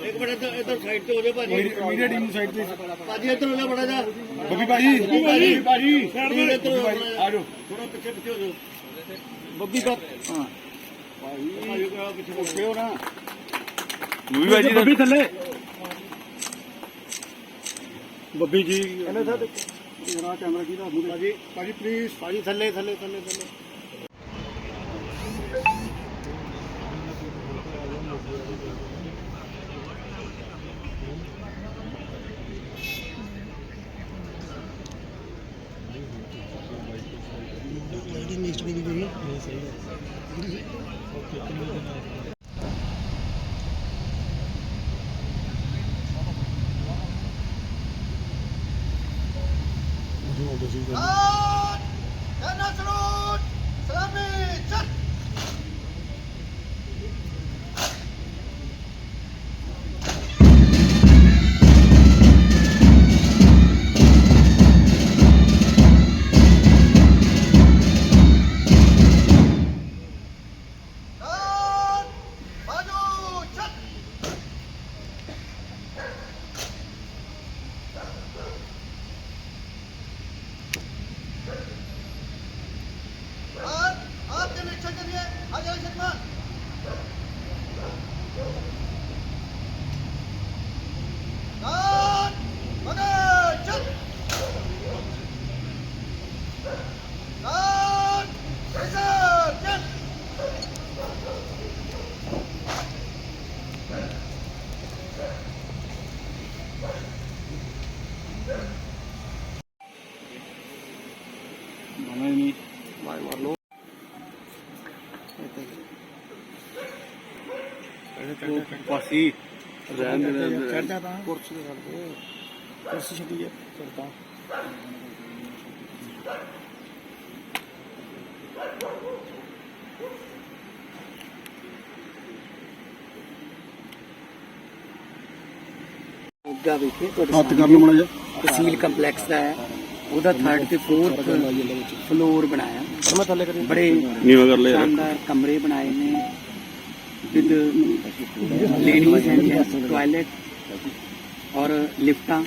ਇੱਕ ਮਿੰਟ ਇੱਧਰ ਇੱਧਰ ਸਾਈਡ ਤੇ ਹੋ ਜਾ ਭਾਜੀ ਮੀਡੀਆ ਟੀਮ ਨੂੰ ਸਾਈਡ ਤੇ ਭਾਜੀ ਇੱਧਰ ਹੋ ਜਾ ਬੜਾ ਜਾ ਬੱਬੀ ਭਾਜੀ ਭਾਜੀ ਭਾਜੀ ਵੀਰ ਇੱਧਰ ਹੋ ਜਾ ਭਾਜੀ ਆ ਜਾਓ ਥੋੜਾ ਪਿੱਛੇ ਪਿੱਛੇ ਹੋ ਜਾ ਬੱਬੀ ਦਾ ਹਾਂ ਭਾਜੀ ਕੋਲ ਪਿੱਛੇ ਹੋ ਉੱਠਿਓ ਨਾ ਵੀ ਭਾਜੀ ਬੱਬੀ ਥੱਲੇ ਬੱਬੀ ਜੀ ਕਹਿੰਦੇ ਸਰ ਜਰਾ ਕੈਮਰਾ ਕੀ ਦਾ ਭਾਜੀ ਭਾਜੀ ਪਲੀਜ਼ ਭਾਜੀ ਥੱਲੇ ਥੱਲੇ ਥੱਲੇ ਥੱਲੇ ਬਣਾ ਪਾਸੀ ਰਹਿਣ ਦੇ ਚੜਦਾ ਤਾਂ ਕੁਰਸੀ ਤੇ ਕਰਦੇ ਕੁਰਸੀ ਛੱਡੀ ਹੈ ਚੜਦਾ ਉੱਗਾ ਵਿਖੇ ਤੁਹਾਡੇ ਹੱਥ ਕਰ ਲਓ ਮਣਾ ਜਾ ਤਹਿਸੀਲ ਕੰਪਲੈਕਸ ਦਾ ਹੈ। ਉਹਦਾ ਥਰਡ ਤੇ ਫੋਰਥ ਫਲੋਰ ਬਣਾਇਆ। ਮੈਂ ਥੱਲੇ ਕਰੀ ਬੜੇ ਨੀਵਾ ਕਰ ਲੈ ਸ਼ਾਨਦਾਰ ਕਮਰੇ ਬਣਾਏ ਨੇ। With ladies and gents toilet ਔਰ ਲਿਫਟਾਂ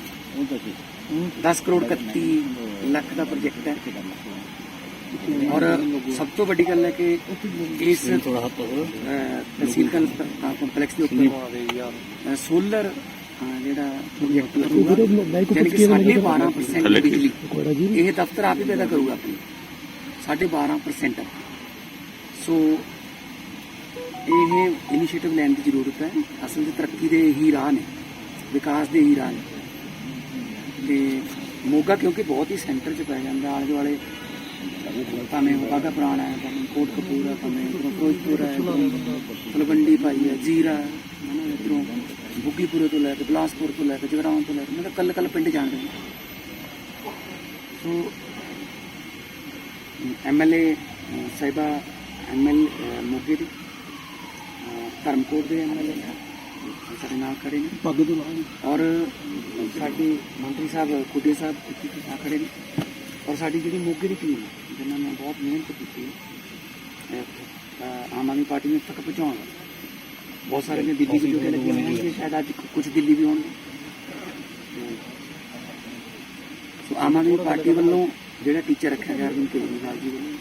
10 ਕਰੋੜ 31 ਲੱਖ ਦਾ ਪ੍ਰੋਜੈਕਟ ਹੈ ਔਰ ਸਭ ਤੋਂ ਵੱਡੀ ਗੱਲ ਹੈ ਕਿ ਇਸ ਤਹਿਸੀਲ ਕੰਪਲੈਕਸ ਦੇ ਉੱਪਰ ਸੋਲਰ ਜਿਹੜਾ ਪ੍ਰੋਜੈਕਟ ਲੱਗੂਗਾ ਯਾਨੀ ਕਿ 12% ਬਿਜਲੀ ਇਹ ਦਫ਼ਤਰ ਆਪ ਹੀ ਪੈਦਾ ਕਰੂਗਾ ਆਪਣੀ 12.5% ਸੋ ਇਹ ਇਨੀਸ਼ੀਏਟਿਵ ਲੈਣ ਦੀ ਜ਼ਰੂਰਤ ਹੈ। ਅਸਲ 'ਚ ਤਰੱਕੀ ਦੇ ਹੀ ਰਾਹ ਨੇ, ਵਿਕਾਸ ਦੇ ਹੀ ਰਾਹ ਨੇ। ਤੇ ਮੋਗਾ ਕਿਉਂਕਿ ਬਹੁਤ ਹੀ ਸੈਂਟਰ 'ਚ ਪੈ ਜਾਂਦਾ ਆਲੇ ਦੁਆਲੇ ਭਾਵੇਂ ਉਹ ਬਾਗਾ ਪੁਰਾਣਾ ਹੈ, ਭਾਵੇਂ ਕੋਟ ਕਪੂਰ ਹੈ, ਭਾਵੇਂ ਫਿਰੋਜ਼ਪੁਰ ਹੈ, ਤਲਵੰਡੀ ਪਾਈ ਹੈ, ਜੀਰਾ ਹੈ ਨਾ ਇਧਰੋਂ ਬੁੱਗੀਪੁਰੇ ਤੋਂ ਲੈ ਕੇ ਬਲਾਸਪੁਰ ਤੋਂ ਲੈ ਕੇ ਜਗਰਾਉਂ ਤੋਂ ਲੈ ਕੇ, ਮਤਲਬ ਕੱਲ ਕੱਲ ਪਿੰਡ ਜਾਣਦੇ ਨੇ। ਸੋ ਐਮਐਲਏ ਸਾਹਿਬਾ ਐਮਐਲ ਮੋਗੇ ਦੀ ਧਰਮਕੋਟ ਦੇ ਐਮਐਲਏ ਸਾਡੇ ਨਾਲ ਖੜੇ ਨੇ। ਪੱਗ ਤੋਂ ਲਾ ਔਰ ਸਾਡੇ ਮੰਤਰੀ ਸਾਹਿਬ ਕੁੱਡੇ ਸਾਹਿਬ ਇੱਥੇ ਆ ਖੜੇ ਨੇ। ਔਰ ਸਾਡੀ ਜਿਹੜੀ ਮੋਗੇ ਦੀ ਟੀਮ ਜਿਨ੍ਹਾਂ ਨੇ ਬਹੁਤ ਮਿਹਨਤ ਕੀਤੀ ਹੈ ਆਮ ਆਦਮੀ ਪਾਰਟੀ ਨੂੰ ਤੱਕ ਪਹੁੰਚਾਉਣ ਬਹੁਤ ਸਾਰੇ ਨੇ ਦਿੱਲੀ ਵੀ ਜੁੜੇ ਲੱਗੇ ਹੋਏ ਸ਼ਾਇਦ ਅੱਜ ਕੁਝ ਦਿੱਲੀ ਵੀ ਹੋਣਗੇ। ਸੋ ਆਮ ਆਦਮੀ ਪਾਰਟੀ ਵੱਲੋਂ ਜਿਹੜਾ ਟੀਚਰ ਰੱਖਿਆ ਗਿਆ ਅਰਵਿੰਦ ਕੇਜਰੀਵਾਲ ਜੀ ਵੱਲੋਂ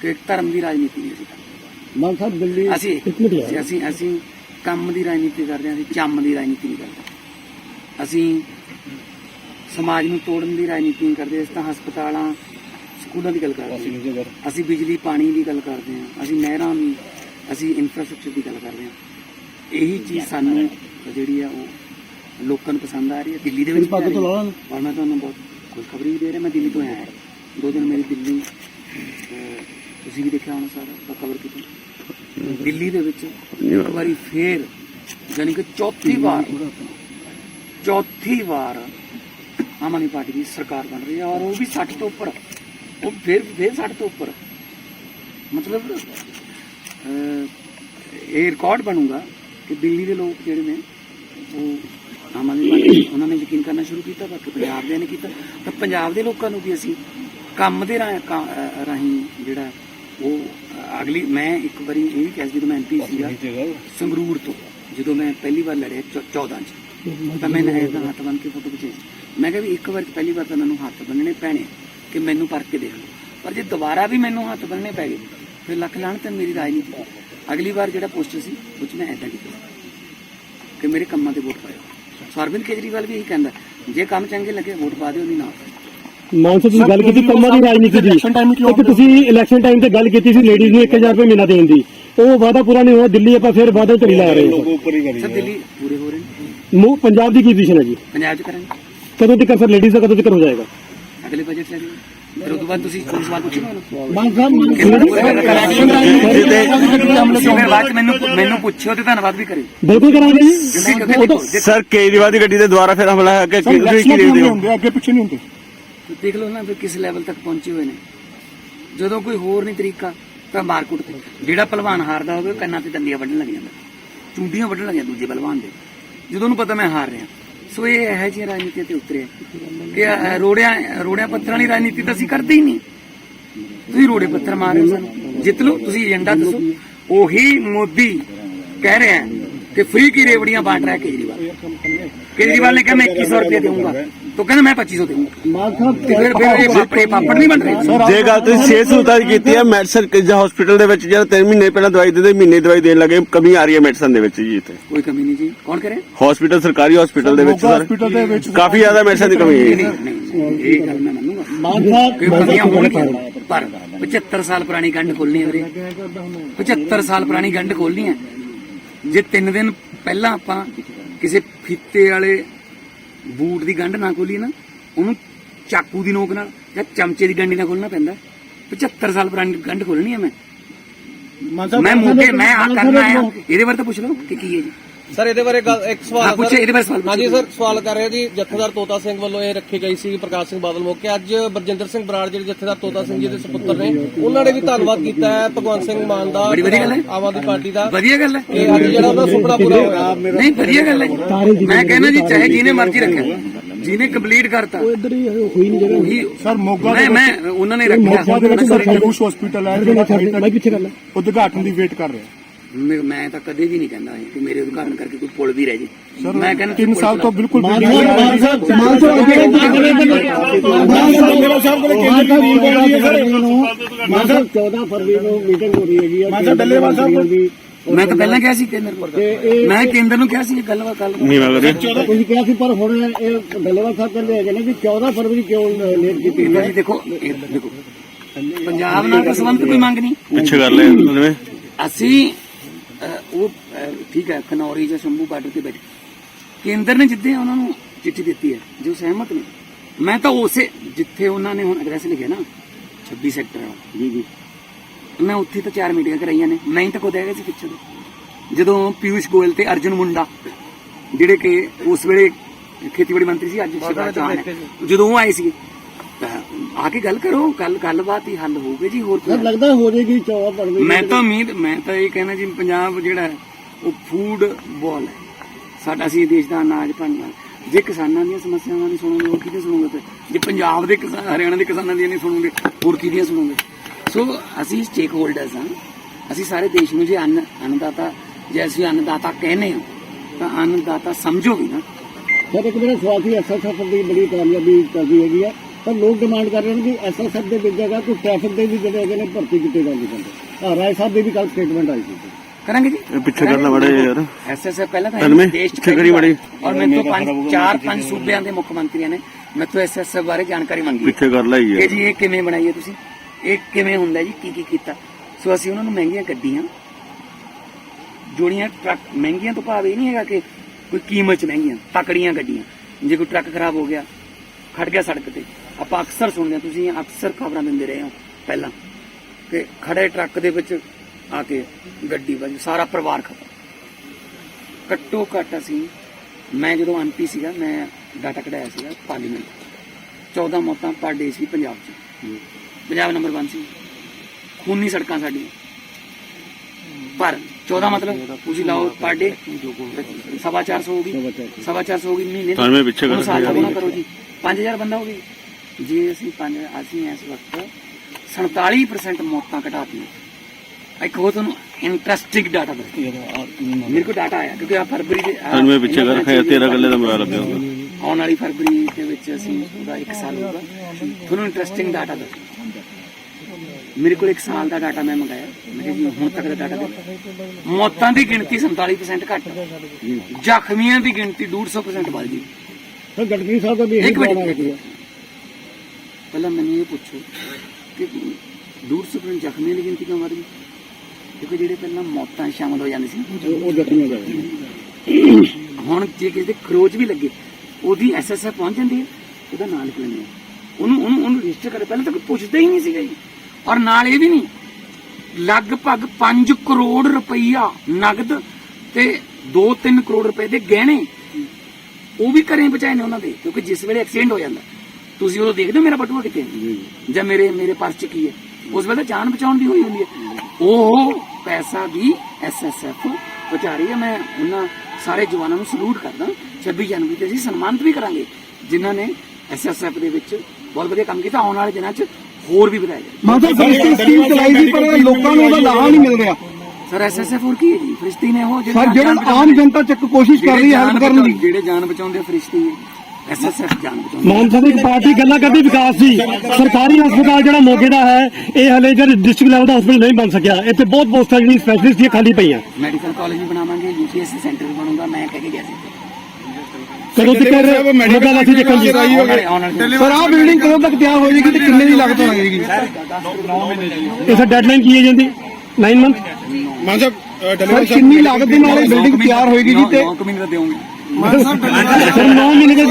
ਕਿ ਧਰਮ ਦੀ ਰਾਜਨੀਤੀ ਨਹੀਂ ਕਰਦੇ ਮਾਨ ਸਾਹਿਬ ਦਿੱਲੀ ਅਸੀਂ ਇੱਕ ਮਿੰਟ ਯਾਰ। ਅਸੀਂ ਅਸੀਂ ਕੰਮ ਦੀ ਰਾਜਨੀਤੀ ਕਰਦੇ ਹਾਂ ਅਸੀਂ ਚੰਮ ਦੀ ਰਾਜਨੀਤੀ ਨਹੀਂ ਕਰਦੇ। ਅਸੀਂ ਸਮਾਜ ਨੂੰ ਤੋੜਨ ਦੀ ਰਾਜਨੀਤੀ ਨਹੀਂ ਕਰਦੇ ਅਸੀਂ ਤਾਂ ਹਸਪਤਾਲਾਂ ਸਕੂਲਾਂ ਦੀ ਗੱਲ ਕਰਦੇ ਹਾਂ। ਅਸੀਂ ਬਿਜਲੀ ਪਾਣੀ ਦੀ ਗੱਲ ਕਰਦੇ ਹਾਂ ਅਸੀਂ ਨਹਿਰਾਂ ਦੀ ਅਸੀਂ ਇਨਫਰਾਸਟ੍ਰਕਚਰ ਦੀ ਗੱਲ ਕਰ ਰਹੇ ਹਾਂ। ਇਹੀ ਚੀਜ਼ ਸਾਨੂੰ ਜਿਹੜੀ ਆ ਉਹ ਲੋਕਾਂ ਨੂੰ ਪਸੰਦ ਆ ਰਹੀ ਹੈ। ਦਿੱਲੀ ਦੇ ਵਿੱਚ ਪੱਗ ਤੋਂ। ਲਾਉਣਾ ਔਰ ਮੈਂ ਤੁਹਾਨੂੰ ਬਹੁਤ ਖੁਸ਼ਖਬਰੀ ਵੀ ਦੇ ਰਿਹਾ ਮੈਂ ਦਿੱਲੀ ਤੋਂ ਆਇਆ। ਦੋ ਦਿਨ ਮੇਰੀ ਦਿੱਲੀ ਅਹ, ਤੁਸੀਂ ਵੀ ਦੇਖਿਆ ਹੋਣਾ ਸਾਰਾ ਕਵਰ ਕੀਤੀ। ਦਿੱਲੀ ਦੇ ਵਿੱਚ ਇੱਕ ਵਾਰੀ ਫੇਰ ਯਾਨੀ ਕਿ ਚੌਥੀ ਵਾਰ ਚੌਥੀ ਵਾਰ ਆਮ ਆਦਮੀ ਪਾਰਟੀ ਦੀ ਸਰਕਾਰ ਬਣ ਰਹੀ ਹੈ ਔਰ ਉਹ ਵੀ 60 ਤੋਂ ਉੱਪਰ। ਉਹ ਫਿਰ ਫਿਰ 60 ਤੋਂ ਉੱਪਰ। ਮਤਲਬ ਇਹ ਰਿਕਾਰਡ ਬਣੂਗਾ ਕਿ ਦਿੱਲੀ ਦੇ ਲੋਕ ਜਿਹੜੇ ਨੇ, ਉਹ ਆਮ ਆਦਮੀ ਪਾਰਟੀ ਉਹਨਾਂ ਨੇ ਯਕੀਨ ਕਰਨਾ ਸ਼ੁਰੂ ਕੀਤਾ, ਬਾਕੀ ਪੰਜਾਬ ਦੇ ਨੇ ਕੀਤਾ। ਤਾਂ ਪੰਜਾਬ ਦੇ ਲੋਕਾਂ ਨੂੰ ਵੀ ਅਸੀਂ ਕੰਮ ਦੇ ਰਾਹੀਂ ਜਿਹੜਾ ਉਹ ਅਗਲੀ ਮੈਂ ਇੱਕ ਵਾਰੀ ਇਹ ਵੀ ਕਿਹਾ ਸੀ ਜਦੋਂ ਮੈਂ ਐਮਪੀ ਸੀਗਾ ਸੰਗਰੂਰ ਤੋਂ ਜਦੋਂ ਮੈਂ ਪਹਿਲੀ ਵਾਰ ਲੜਿਆ 14 ਚ ਤਾਂ ਮੈਂ ਨਹਿਰ ਦਾ ਹੱਥ ਬੰਨ ਕੇ ਫੋਟੋ ਖਿਚਾਈ। ਮੈਂ ਕਿਹਾ ਵੀ ਇੱਕ ਵਾਰ ਪਹਿਲੀ ਵਾਰ ਤਾਂ ਮੈਨੂੰ ਹੱਥ ਬੰਨਣੇ ਪੈਣੇ ਕਿ ਮੈਨੂੰ ਪਰਖ ਕੇ ਦੇਖ। ਲਓ ਪਰ ਜੇ ਦੁਬਾਰਾ ਵੀ ਮੈਨੂੰ ਹੱਥ ਬੰਨਣੇ ਪੈ ਗਏ ਫਿਰ ਲੱਖ ਲਾਣ ਤੇ ਮੇਰੀ ਰਾਜਨੀਤੀ ਅਗਲੀ ਵਾਰ ਜਿਹੜਾ ਪੋਸਟਰ ਸੀ ਉਹ 'ਚ ਮੈਂ ਐਦਾਂ ਕੀਤਾ। ਕਿ ਮੇਰੇ ਕੰਮਾਂ ਤੇ ਵੋਟ ਪਾਇਓ। ਸੋ ਅਰਵਿੰਦ ਕੇਜਰੀਵਾਲ ਵੀ ਇਹੀ ਕਹਿੰਦਾ ਜੇ ਕੰਮ ਚੰਗੇ ਲੱਗੇ ਵੋਟ ਪਾ ਦਿਓ ਨਹੀਂ ਨਾ। ਮਾਨਸਾ ਤੁਸੀਂ ਗੱਲ ਕੀਤੀ ਕੰਮਾਂ ਦੀ ਰਾਜਨੀਤੀ ਦੀ। ਇੱਕ ਤੁਸੀਂ ਇਲੈਕਸ਼ਨ ਟਾਈਮ ਤੇ ਗੱਲ ਕੀਤੀ ਸੀ ਲੇਡੀਜ਼ ਨੂੰ 1000 ਰੁਪਏ ਮਹੀਨਾ ਦੇਣ ਦੀ। ਉਹ ਵਾਅਦਾ ਪੂਰਾ ਨਹੀਂ ਹੋਇਆ ਦਿੱਲੀ ਆਪਾਂ ਫਿਰ ਵਾਅਦਾ ਧਰੀ ਲਾ ਰਹੇ ਹਾਂ। ਉੱਪਰ ਹੀ ਕਰੀ ਸਰ ਦਿੱਲੀ ਪੂਰੇ ਹੋ ਰਹੇ ਨੇ? ਮੂ ਪੰਜਾਬ ਦੀ ਕੀ ਪੋਜੀਸ਼ਨ ਹੈ ਜੀ? ਪੰਜਾਬ 'ਚ ਕਰਾਂਗੇ। ਕਦੋਂ ਤੱਕ ਸਰ ਲੇਡੀਜ਼ ਦਾ ਕਦੋਂ ਤੱਕ ਹੋ ਜਾਏਗਾ? ਅਗਲੇ ਬਜਟ ਲੈ ਫਿਰ ਉਸ ਤੋਂ ਬਾਅਦ ਤੁਸੀਂ ਕੋਈ ਸਵਾਲ ਮੈਨੂੰ ਮਾਨ ਸਾਹਿਬ ਬਾਅਦ ਮੈਨੂੰ ਮੈਨੂੰ ਪੁੱਛਿਓ ਤੇ ਧੰਨਵਾਦ ਵੀ ਕਰਿਓ। ਬਿਲਕੁਲ ਕਰਾਂਗੇ ਸਰ ਕੇਜਰੀਵਾਲ ਦੀ ਗੱਡੀ ਤੇ ਦੁਬਾਰਾ ਫਿਰ ਹਮਲਾ ਹੈ ਕਿ ਤੁਸੀਂ ਕੀ ਦੇਖਦੇ ਹੋ? ਹੁੰਦੇ? ਅੱਗੇ ਪਿੱਛੇ ਨਹੀਂ ਹੁੰਦੇ। ਤੇ ਦੇਖ ਲਓ ਨਾ ਫਿਰ ਕਿਸ ਲੈਵਲ ਤੱਕ ਪਹੁੰਚੇ ਹੋਏ ਨੇ। ਜਦੋਂ ਕੋਈ ਹੋਰ ਨਹੀਂ ਤਰੀਕਾ, ਤਾਂ ਮਾਰਕੁੱਟ ਤੇ। ਜਿਹੜਾ ਪਹਿਲਵਾਨ ਹਾਰਦਾ ਹੋਵੇ ਕੰਨਾਂ ਤੇ ਦੰਦੀਆਂ ਵੱਢਣ ਲੱਗ ਜਾਂਦਾ। ਚੁੰਡੀਆਂ ਵੱਢਣ ਲੱਗ ਜਾਂਦਾ ਦੂਜੇ ਪਹਿਲਵਾਨ ਦੇ। ਜਦੋਂ ਉਹਨੂੰ ਪਤਾ ਮੈਂ ਹਾਰ ਰਿਹਾ। ਸੋ ਇਹ ਇਹੋ ਜਿਹੀ ਰਾਜਨੀਤੀ ਤੇ ਉਤਰੇ ਕਿ ਰੋੜਿਆਂ ਰੋੜਿਆਂ ਪੱਥਰਾਂ ਵਾਲੀ ਰਾਜਨੀਤੀ ਤਾਂ ਅਸੀਂ ਕਰਦੇ ਹੀ ਨਹੀਂ। ਤੁਸੀਂ ਰੋੜੇ ਪੱਥਰ ਮਾਰੋ ਸਾਨੂੰ। ਜਿੱਤ ਲਓ, ਤੁਸੀਂ ਏਜੰਡਾ ਦੱਸੋ। ਉਹੀ ਮੋਦੀ ਕਹਿ ਰਿਹਾ ਕਿ ਫ੍ਰੀ ਕੀ ਰੇਵੜੀਆਂ ਬਾਂਟ ਰਿਹਾ ਕੇਜਰੀਵਾਲ। ਕੇਜਰੀਵਾਲ ਨੇ ਕਿਹਾ, ਮੈਂ 2100 ਰੁਪਏ ਦੇਵਾਂਗਾ तो कहना मैं पच्चीस सौ दूंगा ਮਾਨ ਸਾਹਿਬ ਤੇ ਫਿਰ ਫਿਰ ਇਹ ਪਾਪੜ ਇਹ ਪਾਪੜ ਨਹੀਂ ਬਣ ਰਹੇ ਜੇ ਗੱਲ ਤੁਸੀਂ ਸਿਹਤ ਸਹੂਲਤਾਂ ਦੀ ਕੀਤੀ ਹੈ ਮੈਡੀਸਨ ਜਿਹੜਾ ਹਸਪੀਟਲ ਦੇ ਵਿੱਚ ਜਿਹੜਾ 3 ਮਹੀਨੇ ਪਹਿਲਾਂ ਦਵਾਈ ਦਿੰਦੇ ਮਹੀਨੇ ਦਵਾਈ ਦੇਣ ਲੱਗੇ ਕਮੀ ਆ ਰਹੀ ਹੈ ਮੈਡੀਸਨ ਦੇ ਵਿੱਚ ਜੀ ਇੱਥੇ ਕੋਈ ਕਮੀ ਨਹੀਂ ਜੀ ਕੌਣ ਕਰੇ ਹਸਪੀਟਲ ਸਰਕਾਰੀ ਹਸਪੀਟਲ ਦੇ ਵਿੱਚ ਸਰ ਹਸਪੀਟਲ ਦੇ ਵਿੱਚ ਕਾਫੀ ਜ਼ਿਆਦਾ ਮੈਡੀਸਨ ਦੀ ਕਮੀ ਨਹੀਂ ਹੈ ਨਹੀਂ ਨਹੀਂ, ਇਹ ਗੱਲ ਮੈਂ ਮੰਨੂਗਾ ਮਾਨ ਸਾਹਿਬ ਕਿ ਕਮੀਆਂ ਹੋਣਗੀਆਂ ਪਰ 75 ਸਾਲ ਪੁਰਾਣੀ ਗੰਢ ਖੋਲਣੀ ਹੈ ਵੀਰੇ 75 ਸਾਲ ਪੁਰਾਣੀ ਗੰਢ ਖੋਲਣੀ ਹੈ ਜੇ 3 ਦਿਨ ਪਹਿਲਾਂ ਆਪਾਂ ਕਿਸੇ ਫੀਤੇ ਵਾਲੇ ਬੂਟ ਦੀ ਗੰਢ ਨਾ ਖੋਲੀਏ ਨਾ ਉਹਨੂੰ ਚਾਕੂ ਦੀ ਨੋਕ ਨਾਲ ਜਾਂ ਚਮਚੇ ਦੀ ਗੰਢੀ ਨਾਲ ਖੋਲਣਾ ਪੈਂਦਾ। 75 ਸਾਲ ਪੁਰਾਣੀ ਗੰਢ ਖੋਲਣੀ ਹੈ ਮੈਂ। ਮੈਂ ਮੈਂ ਆ ਕਰਨਾ ਆਇਆ ਇਹਦੇ ਬਾਰੇ ਤਾਂ ਪੁੱਛ ਲਓ ਕਿ ਕੀ ਹੈ ਜੀ। ਸਰ ਇਹਦੇ ਬਾਰੇ ਗੱਲ ਇੱਕ ਹਾਂ ਸਵਾਲ ਪੁੱਛੇ ਇਹਦੇ ਬਾਰੇ ਸਵਾਲ ਹਾਂਜੀ। ਸਰ ਸਵਾਲ ਕਰ ਰਿਹਾ ਜੀ ਜਥੇਦਾਰ ਤੋਤਾ ਸਿੰਘ ਵੱਲੋਂ ਇਹ ਰੱਖੀ ਗਈ ਸੀ ਪ੍ਰਕਾਸ਼ ਸਿੰਘ ਬਾਦਲ ਮੌਕੇ। ਅੱਜ ਬਰਜਿੰਦਰ ਸਿੰਘ ਬਰਾੜ ਜਿਹੜੇ ਜਥੇਦਾਰ ਤੋਤਾ ਸਿੰਘ ਜੀ ਦੇ ਸੁਪੁੱਤਰ ਨੇ ਉਹਨਾਂ ਨੇ ਵੀ ਧੰਨਵਾਦ ਕੀਤਾ ਹੈ ਭਗਵੰਤ ਸਿੰਘ ਮਾਨ ਦਾ ਬੜੀ ਵਧੀਆ ਗੱਲ ਹੈ। ਆਮ ਆਦਮੀ ਪਾਰਟੀ ਦਾ। ਵਧੀਆ ਗੱਲ ਹੈ। ਕਿ ਅੱਜ ਜਿਹੜਾ ਉਹਦਾ ਸੁਪਨਾ ਪੂਰਾ ਹੋਇਆ ਨਹੀਂ ਵਧੀਆ ਗੱਲ ਹੈ। ਮੈਂ ਕਹਿੰਦਾ ਜੀ ਚਾਹੇ ਜਿਹਨੇ ਮਰਜ਼ੀ ਰੱਖਿਆ ਜਿਹਨੇ ਕੰਪਲੀਟ ਕਰਤਾ। ਇੱਧਰ ਹੀ ਹੋਈ ਨਹੀਂ ਜਗ੍ਹਾ। ਉਹੀ ਸਰ ਮੋਗਾ ਮੈਂ ਮੈਂ ਉਹਨਾਂ ਨੇ ਰੱਖਿਆ। ਮੋਗਾ ਦੇ ਵਿੱਚ ਸਰ ਆਯੂਸ਼ ਹਸਪੀਟਲ ਹੈ ਮੈਂ ਪਿੱਛੇ ਕਰ ਲੈ ਉਦਘਾਟਨ ਦੀ ਵੇਟ ਕਰ ਰਿਹਾ। ਮੈਂ ਮੈਂ ਤਾਂ ਕਦੇ ਵੀ ਨਹੀਂ ਕਹਿੰਦਾ ਕਿ ਮੇਰੇ ਉਦਘਾਟਨ ਕਰਕੇ ਕੋਈ ਪੁਲ ਵੀ ਰਹਿ ਜੇ। ਮੈਂ ਕਹਿੰਦਾ 3 ਸਾਲ ਤੋਂ ਬਿਲਕੁਲ ਮਾਨ building ਸਾਹਿਬ ਮਾਨ ਸਾਹਿਬ ਮਾਨ ਸਾਹਿਬ ਮਾਨ ਸਾਹਿਬ ਮੇਰਾ ਸਾਹਿਬ ਕੋਲ ਕੇਂਦਰ ਦੀ ਮੀਟਿੰਗ ਹੋ ਰਹੀ ਹੈ ਸਰ ਮਾਨ ਸਾਹਿਬ 14 ਫਰਵਰੀ ਨੂੰ ਮੀਟਿੰਗ ਹੋ ਰਹੀ ਹੈਗੀ ਆ ਮਾਨ ਸਾਹਿਬ ਡੱਲੇਵਾਲ ਸਾਹਿਬ ਦੀ ਮੈਂ ਤਾਂ ਪਹਿਲਾਂ ਕਿਹਾ ਸੀ ਕੇਂਦਰ ਨੂੰ ਮੈਂ ਕੇਂਦਰ ਨੂੰ ਕਿਹਾ ਸੀ ਇਹ ਗੱਲ ਵਾ ਗੱਲ ਵਾ। ਨਹੀਂ ਮੈਂ ਤੁਸੀਂ ਕਿਹਾ ਸੀ ਪਰ ਹੁਣ ਇਹ ਡੱਲੇਵਾਲ ਸਾਹਿਬ ਕਹਿੰਦੇ ਹੈਗੇ ਨੇ ਕਿ 14 ਫਰਵਰੀ ਕਿਉਂ ਲੇਟ ਕੀਤੀ ਜੀ ਦੇਖੋ ਇਹ ਦੇਖੋ ਪੰਜਾਬ ਨਾਲ ਸੰਬੰਧ ਕੋਈ ਮੰਗ ਨਹੀਂ। ਪਿੱਛੇ ਕਰ ਲਿਆ ਉਹਨੇ ਅਸੀਂ ਉਹ ਠੀਕ ਹੈ ਖਨੌਰੀ ਜਾਂ ਸ਼ੰਭੂ ਬਾਰਡਰ ਤੇ ਬੈਠੇ। ਕੇਂਦਰ ਨੇ ਜਿੱਦੇ ਉਹਨਾਂ ਨੂੰ ਚਿੱਠੀ ਦਿੱਤੀ ਹੈ ਜੋ ਸਹਿਮਤ ਨੇ। ਮੈਂ ਤਾਂ ਉਸੇ ਜਿੱਥੇ ਉਹਨਾਂ ਨੇ ਹੁਣ ਐਡਰੈਸ ਲਿਖਿਆ ਨਾ 26 ਸੈਕਟਰ ਜੀ ਜੀ। ਮੈਂ ਉੱਥੇ ਤਾਂ ਚਾਰ ਮੀਟਿੰਗਾਂ ਕਰਾਈਆਂ ਨੇ। ਮੈਂ ਹੀ ਤਾਂ ਕੋ ਸੀ ਪਿੱਛੇ। ਜਦੋਂ ਪਿਊਸ਼ ਗੋਇਲ ਤੇ ਅਰਜੁਨ ਮੁੰਡਾ ਜਿਹੜੇ ਕਿ ਉਸ ਵੇਲੇ ਖੇਤੀਬਾੜੀ ਮੰਤਰੀ ਸੀ ਅੱਜ ਜਦੋਂ ਉਹ ਆਏ ਸੀ ਆ ਕੇ ਗੱਲ ਕਰੋ ਗੱਲ ਗੱਲਬਾਤ ਹੀ ਹੱਲ ਹੋਊਗੀ ਜੀ ਹੋਰ ਸਰ ਕੀ ਲੱਗਦਾ ਹੋ ਜਾਏਗੀ 14 ਫਰਵਰੀ ਮੈਂ ਤਾਂ ਉਮੀਦ ਮੈਂ ਤਾਂ ਇਹ ਕਹਿਣਾ ਜੀ ਪੰਜਾਬ ਜਿਹੜਾ ਹੈ, ਉਹ ਫੂਡ ਬਾਲ ਹੈ। ਸਾਡਾ ਅਸੀਂ ਦੇਸ਼ ਦਾ ਅਨਾਜ ਭਾਂਡਾ ਜੇ ਕਿਸਾਨਾਂ ਦੀਆਂ ਸਮੱਸਿਆਵਾਂ ਨਹੀਂ ਸੁਣੋਗੇ ਹੋਰ ਕਿਹਦੀਆਂ ਸੁਣੋਗੇ ਫਿਰ ਜੇ ਪੰਜਾਬ ਦੇ ਕਿਸਾਨ ਹਰਿਆਣਾ ਦੇ ਕਿਸਾਨਾਂ ਦੀਆਂ ਨਹੀਂ ਸੁਣੋਗੇ ਹੋਰ ਕਿਹਦੀਆਂ ਸੁਣੋਗੇ? ਸੋ ਅਸੀਂ ਸਟੇਕ ਹੋਲਡਰਸ ਹਾਂ। ਅਸੀਂ ਸਾਰੇ ਦੇਸ਼ ਨੂੰ ਜੇ ਅੰਨ ਅੰਨਦਾਤਾ ਜੇ ਅਸੀਂ ਅੰਨਦਾਤਾ ਕਹਿੰਦੇ ਹਾਂ ਤਾਂ ਅੰਨਦਾਤਾ ਸਮਝੋ ਵੀ ਨਾ। ਸਰ ਇੱਕ ਮੇਰਾ ਸਵਾਲ ਸੀ ਐਸਐਸਐਫ ਦੀ ਬੜੀ ਕਾਮਯਾਬੀ ਕਰਦੀ ਹੈਗੀ ਆ ਪਰ ਲੋਕ ਡਿਮਾਂਡ ਕਰ ਰਹੇ ਨੇ ਕਿ ਐਸਐਸਐਫ ਦੇ ਵਿੱਚ ਜਗ੍ਹਾ ਕੋਈ ਟ੍ਰੈਫਿਕ ਦੇ ਵੀ ਜਿਹੜੇ ਹੈਗੇ ਨੇ ਭਰਤੀ ਕੀਤੇ ਜਾਂਦੇ ਜਾਂਦੇ ਆ ਰਾਏ ਸਾਹਿਬ ਦੀ ਵੀ ਕੱਲ ਸਟੇਟਮੈਂਟ ਆਈ ਸੀ। ਕਰਾਂਗੇ ਜੀ? ਇਹ ਪਿੱਛੇ ਕਰਨਾ ਬੜਾ ਯਾਰ। ਐਸਐਸਐਫ ਪਹਿਲਾਂ ਤਾਂ ਤਨਮੇ, ਦੇਸ਼ ਚ ਪਿੱਛੇ ਕਰੀ ਪਹਿਲੀ ਵਾਰ- ਮਾੜੀ। ਔਰ ਮੈਨੂੰ ਤੋਂ ਪੰਜ ਚਾਰ ਪੰਜ ਸੂਬਿਆਂ ਦੇ ਮੁੱਖ ਮੰਤਰੀਆਂ ਨੇ ਮੈਥੋਂ ਐਸਐਸਐਫ ਬਾਰੇ ਜਾਣਕਾਰੀ ਮੰਗੀ। ਹੈ। ਪਿੱਛੇ ਕਰ ਲਈ ਯਾਰ। ਜੀ ਇਹ ਕਿਵੇਂ ਬਣਾਈ ਹੈ ਤੁਸੀਂ? ਇਹ ਕਿਵੇਂ ਹੁੰਦਾ ਜੀ? ਕੀ ਕੀ ਕੀਤਾ? ਸੋ ਅਸੀਂ ਉਹਨਾਂ ਨੂੰ ਮਹਿੰਗੀਆਂ ਗੱਡੀਆਂ ਜੋੜੀਆਂ ਟਰੱਕ ਮਹਿੰਗੀਆਂ ਤੋਂ ਭਾਵ ਇਹ ਨਹੀਂ ਹੈਗਾ ਕਿ ਕੋਈ ਕੀਮਤ ਚ ਮਹਿੰਗੀਆਂ ਤਕੜੀਆਂ ਗੱਡੀਆਂ। ਜੇ ਕੋਈ ਟਰੱਕ ਖਰਾਬ ਹੋ ਗਿਆ ਖੜ ਗਿਆ ਸੜਕ ਤੇ। ਆਪਾਂ ਅਕਸਰ ਸੁਣਦੇ ਹਾਂ ਤੁਸੀਂ ਅਕਸਰ ਖਬਰਾਂ ਦਿੰਦੇ ਰਹੇ ਹੋ ਪਹਿਲਾਂ ਕਿ ਖੜੇ ਟਰੱਕ ਦੇ ਵਿੱਚ ਆ ਕੇ ਗੱਡੀ ਵੱਜ ਸਾਰਾ ਪਰਿਵਾਰ ਖਤਮ ਘੱਟੋ ਘੱਟ ਅਸੀਂ ਮੈਂ ਜਦੋਂ ਐਮਪੀ ਸੀਗਾ ਮੈਂ ਡਾਟਾ ਕਢਾਇਆ ਸੀਗਾ ਪਾਰਲੀਮੈਂਟ 14 ਮੌਤਾਂ ਪਰ ਡੇ ਸੀ ਪੰਜਾਬ 'ਚ। ਪੰਜਾਬ ਨੰਬਰ 1 ਸੀ। ਖੂਨੀ ਸੜਕਾਂ ਸਾਡੀਆਂ। ਪਰ 14 ਮਤਲਬ ਤੁਸੀਂ ਲਾਓ ਪਰ ਡੇ ਸਵਾ 400 ਹੋ ਗਈ। ਸਵਾ 400 ਹੋ ਗਈ ਮਹੀਨੇ ਦੀ। ਤੁਹਾਨੂੰ ਮੈਂ ਪਿੱਛੇ ਕਰੋ ਜੀ। 5000 ਬੰਦਾ ਹੋ ਗਈ ਜੇ ਅਸੀਂ ਪੰਜ ਅਸੀਂ ਇਸ ਵਕਤ 47% ਮੌਤਾਂ ਘਟਾਤੀਆਂ। ਇੱਕ ਹੋਰ ਤੁਹਾਨੂੰ ਇੰਟਰਸਟਿੰਗ ਡਾਟਾ ਦੱਸਦੀ ਮੇਰੇ ਕੋਲ ਡਾਟਾ ਆਇਆ ਕਿਉਂਕਿ ਆ ਫਰਵਰੀ ਦੇ ਤੁਹਾਨੂੰ ਪਿੱਛੇ ਕਰ ਰੱਖਿਆ ਤੇਰਾ ਗੱਲੇ ਦਾ ਬੁਰਾ ਲੱਗਿਆ ਆਉਣ ਵਾਲੀ ਫਰਵਰੀ ਦੇ ਵਿੱਚ ਅਸੀਂ ਉਹਦਾ 1 ਸਾਲ ਹੋਊਗਾ। ਤੁਹਾਨੂੰ ਇੰਟਰਸਟਿੰਗ ਡਾਟਾ ਦੱਸ ਮੇਰੇ ਕੋਲ 1 ਸਾਲ ਦਾ ਡਾਟਾ ਮੈਂ ਮੰਗਾਇਆ। ਮੈਂ ਜੀ ਹੁਣ ਤੱਕ ਦਾ ਡਾਟਾ ਦਿਓ। ਮੌਤਾਂ ਦੀ ਗਿਣਤੀ 47% ਘੱਟ। ਜ਼ਖਮੀਆਂ ਦੀ ਗਿਣਤੀ 150% ਵੱਧ ਗਈ। ਸਰ ਗਡਕਰੀ ਸਾਹਿਬ ਦਾ ਵੀ ਇਹੀ ਇੱਕ ਮਿੰਟ। ਹੈ ਪਹਿਲਾਂ ਮੈਨੂੰ ਇਹ ਪੁੱਛੋ ਕਿ 200% ਜ਼ਖਮੀਆਂ ਦੀ ਗਿਣਤੀ ਕਿਉਂ ਵੱਧ ਗਈ? ਕਿਉਂਕਿ ਜਿਹੜੇ ਪਹਿਲਾਂ ਮੌਤਾਂ ਸ਼ਾਮਲ ਹੋ ਜਾਂਦੇ ਸੀ ਉਹ ਜ਼ਖਮੀਆਂ ਜਾਵੇ ਹੁਣ ਜੇ ਕਿਸੇ ਦੇ ਖਰੋਚ ਵੀ ਲੱਗੇ ਉਹਦੀ ਐਸਐਸਐਫ ਪਹੁੰਚ ਜਾਂਦੀ ਹੈ ਉਹਦਾ ਨਾਂ ਲਿਖ ਲੈਂਦੇ ਉਹਨੂੰ ਉਹਨੂੰ ਉਹਨੂੰ ਰਜਿਸਟਰ ਕਰੇ ਪਹਿਲਾਂ ਤਾਂ ਕੋਈ ਪੁੱਛਦਾ ਹੀ ਨਹੀਂ ਸੀਗਾ ਜੀ। ਔਰ ਨਾਲ ਇਹ ਵੀ ਨਹੀਂ ਲਗਭਗ 5 ਕਰੋੜ ਰੁਪਈਆ ਨਗਦ ਤੇ 2-3 ਕਰੋੜ ਰੁਪਏ ਦੇ ਗਹਿਣੇ ਉਹ ਵੀ ਘਰੇ ਬਚਾਏ ਨੇ ਉਹਨਾਂ ਦੇ ਕਿਉਂਕਿ ਜਿਸ ਵੇਲੇ ਐਕਸੀਡੈਂਟ ਹੋ ਜਾਂਦਾ। ਤੁਸੀਂ ਉਦੋਂ ਦੇਖਦੇ ਹੋ ਮੇਰਾ ਬਟੂਆ ਕਿੱਥੇ ਹੈ? ਜਾਂ। ਮੇਰੇ ਮੇਰੇ ਪਰਸ ਚ ਕੀ ਹੈ? ਉਸ ਵੇਲੇ ਜਾਨ ਬਚਾਉਣ ਦੀ ਹੋਈ ਹੁੰਦੀ ਹੈ। ਉਹ ਪੈਸਾ ਵੀ ਐਸਐਸਐਫ ਬਚਾ ਰਹੀ ਹੈ। ਮੈਂ ਉਹਨਾਂ ਸਾਰੇ ਜਵਾਨਾਂ ਨੂੰ ਸਲੂਟ ਕਰਦਾ 26 ਜਨਵਰੀ ਤੇ ਅਸੀਂ ਸਨਮਾਨਿਤ ਵੀ ਕਰਾਂਗੇ। ਜਿਨ੍ਹਾਂ ਨੇ ਐਸਐਸਐਫ ਦੇ ਵਿੱਚ ਬਹੁਤ ਵਧੀਆ ਕੰਮ ਕੀਤਾ। ਆਉਣ ਵਾਲੇ ਦਿਨਾਂ 'ਚ ਹੋਰ ਵੀ ਵਧਾਇਆ ਮਾਤਾ ਫਰਿਸ਼ਤੀ ਸਕੀਮ ਚਲਾਈ ਸੀ ਪਰ ਲੋਕਾਂ ਨੂੰ ਉਹਦਾ ਲਾਹਾ ਨਹੀਂ ਮਿਲ ਰਿਹਾ। ਸਰ ਐਸਐਸਐਫ ਹੋਰ ਕੀ ਹੈ ਜੀ? ਫਰਿਸ਼ਤੀ ਨੇ ਉਹ ਜਿਹੜਾ ਆਮ। ਜਨਤਾ ਚੱਕ ਕੋਸ਼ਿਸ਼ ਕਰ ਰਹੀ ਹੈ ਹੈਲਪ ਕਰਨ ਦੀ। ਜਿਹੜੇ ਜਾਨ ਬਚਾਉਂਦੇ ਆ ਫਰਿਸ਼ਤੀ ਐਸਐਸਐਫ ਜਾਨ ਬਚਾਉਂਦੇ ਮਾਨ ਸਾਹਿਬ ਇੱਕ ਪਾਰਟੀ ਗੱਲਾਂ ਕਰਦੀ ਵਿਕਾਸ ਦੀ ਸਰਕਾਰੀ ਹਸਪਤਾਲ ਜਿਹੜਾ ਮੋਗੇ ਦਾ ਹੈ ਇਹ ਹਲੇ ਜਦ ਡਿਸਟ੍ਰਿਕਟ ਲੈਵਲ ਦਾ ਹਸਪਤਾਲ ਨਹੀਂ ਬਣ ਸਕਿਆ। ਇੱਥੇ ਬਹੁਤ ਪੋਸਟਾਂ ਜਿਹੜੀ ਸਪੈਸ਼ਲਿਸਟ ਦੀਆਂ ਖਾਲੀ ਪਈਆਂ। ਮੈਡੀਕਲ ਕਾਲਜ ਵੀ ਬਣਾਵਾਂਗੇ ਯੂਪੀਐਸਸੀ ਸੈਂਟਰ ਵੀ ਬਣੂਗਾ ਮੈਂ ਕਹਿ ਕੇ ਗਿਆ ਸੀ। ਕਦੋਂ ਤੱਕ ਮੋਗਾ ਅਸੀਂ ਦੀ ਵਾਲੇ ਸਰ ਆਹ ਬਿਲਡਿੰਗ ਕਦੋਂ ਤੱਕ ਤਿਆਰ ਹੋ ਜਾਏਗੀ ਤੇ ਕਿੰਨੇ ਦੀ ਲਾਗਤ ਹੋਏਗੀ? ਇਸ ਡੈਡਲਾਈਨ ਕੀ ਹੈ ਜਾਂਦੀ 9 ਮੰਥ ਮਾਨ ਸਾਹਿਬ ਸਰ ਕਿੰਨੀ ਲਾਗਤ ਦੇ ਨਾਲ ਇਹ ਬਿਲਡਿੰਗ ਤਿਆਰ ਹੋਏਗੀ ਜੀ ਤੇ 9 ਮਹੀਨੇ ਦਾ ਦੇਵਾਂਗੇ ਸਰ 9 ਮਹੀਨੇ ਦੇ